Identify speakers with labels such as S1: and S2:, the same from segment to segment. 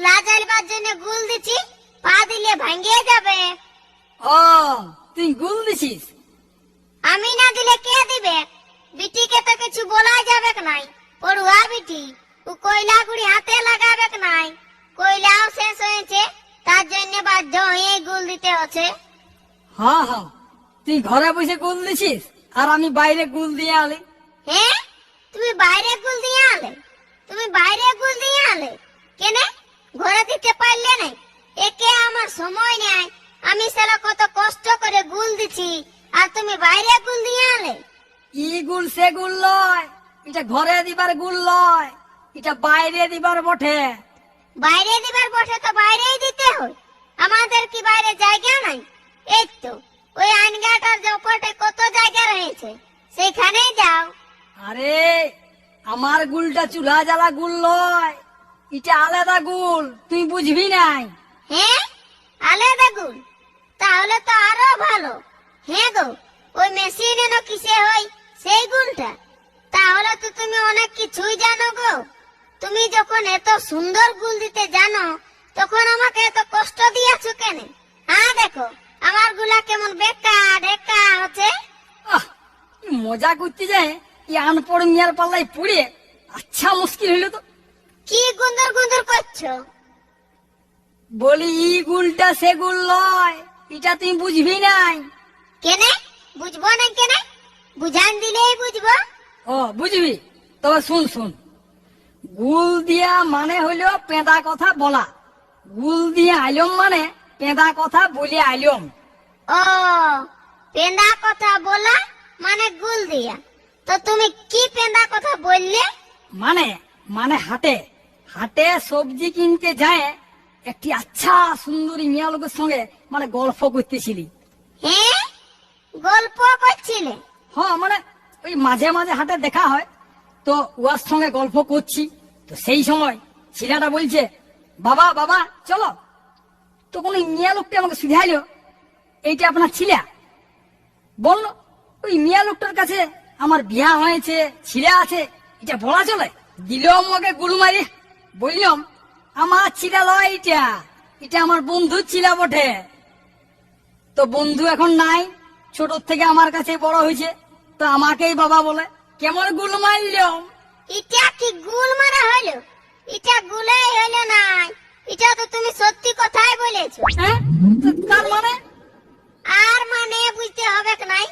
S1: তার জন্য গুল দিছি পা দিলে ভাঙ্গিয়ে যাবে।
S2: ও তুই গুল দিছিস?
S1: আমি না দিলে কে দিবে? বিটিকে তো কিছু বলা যাবে নাই। পড়ুয়া বিটি ও কয়লা গুড়ি হাতে লাগাবে নাই। কয়লাও শেষ হয়েছে তার জন্য বাধ্য হয়ে গুল দিতে হচ্ছে।
S2: হ্যাঁ হ্যাঁ তুই ঘরে বসে গুল দিছিস আর আমি বাইরে গুল দিয়ে আলি।
S1: হ্যাঁ? তুমি বাইরে গুল দিয়ে আলে? তুমি বাইরে গুল দিয়ে আলে? করে আর তুমি বাইরে গুল দিয়ে আলে?
S2: ই গুল সে গুল লয় এটা ঘরে দিবার গুল লয় এটা বাইরে দিবার বটে।
S1: বাইরে দিবার বসে তো বাইরেই দিতে হয়। আমাদের কি বাইরে জায়গা নাই? এই তো ওই আইনগাটার জপটে কত জায়গা রয়েছে সেখানেই যাও।
S2: আরে আমার গুলটা চুলা জ্বালা গুল লয় এটা আলাদা গুল তুই বুঝবি নাই।
S1: হ্যাঁ আলাদা গুল তাহলে তো আরও ভালো। হ্যাঁ গো ওই মেশিন এনো কিসে হয় সেই গুলটা তাহলে তো তুমি অনেক কিছুই জানো গো। তুমি যখন এত সুন্দর গুল দিতে জানো তখন আমাকে এত কষ্ট দিয়েছ কেন? হ্যাঁ দেখো আমারগুলা কেমন বেকা ঢেকা হচ্ছে।
S2: মজা করতে যায় ই আনপড় মিয়ার পাল্লাই পুড়ে। আচ্ছা মুশকিল হইল তো।
S1: কি গুন্দর গুন্দর করছ?
S2: বলি ই গুলটা সে গুল লয় এটা তুই বুঝবি নাই।
S1: কেনে? বুঝব না কেনে? বুঝান দিলেই বুঝব।
S2: ও বুঝবি। তবে শুন শুন। গুল দিয়া মানে হইল পেঁদা কথা বলা। গুল দিয়ে আইলম মানে পেঁদা কথা বলে আইলম।
S1: ও পেন্দা কথা বলা মানে গুল দিয়া। তো তুমি কি পেন্দা কথা বললে?
S2: মানে মানে হাটে। হাটে সবজি কিনতে যায় একটি আচ্ছা সুন্দরী মেয়া লোকের সঙ্গে মানে গল্প করতেছিলি।
S1: হ্যাঁ? গল্প করছিলে?
S2: হ্যাঁ মানে ওই মাঝে মাঝে হাটে দেখা হয়। তো উয়ার সঙ্গে গল্প করছি। তো সেই সময় ছেলেটা বলছে, বাবা বাবা, চলো। তো ওই মিয়া লোকটা আমাকে শুধাইলো। এইটা আপনার ছিলা? বলল, ওই মিয়া লোকটার কাছে আমার বিয়া হয়েছে, ছিলা আছে, এটা বলা চলে? দিল আমাকে গুলু মারি, বললাম, আমার ছিলা লয় এটা এটা আমার বন্ধুর ছিলা বটে। তো বন্ধু এখন নাই ছোট থেকে আমার কাছে বড় হয়েছে তো আমাকেই বাবা বলে কেমন গুল মারলাম
S1: এটা কি গুল মারা হলো? এটা গুলাই হলো নাই। এটা তো তুমি সত্যি কথাই বলেছ।
S2: হ্যাঁ? তার মানে?
S1: আর মানে বুঝতে হবে নাই?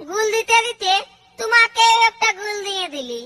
S1: গুল দিতে দিতে তোমাকে একটা গুল দিয়ে দিলি।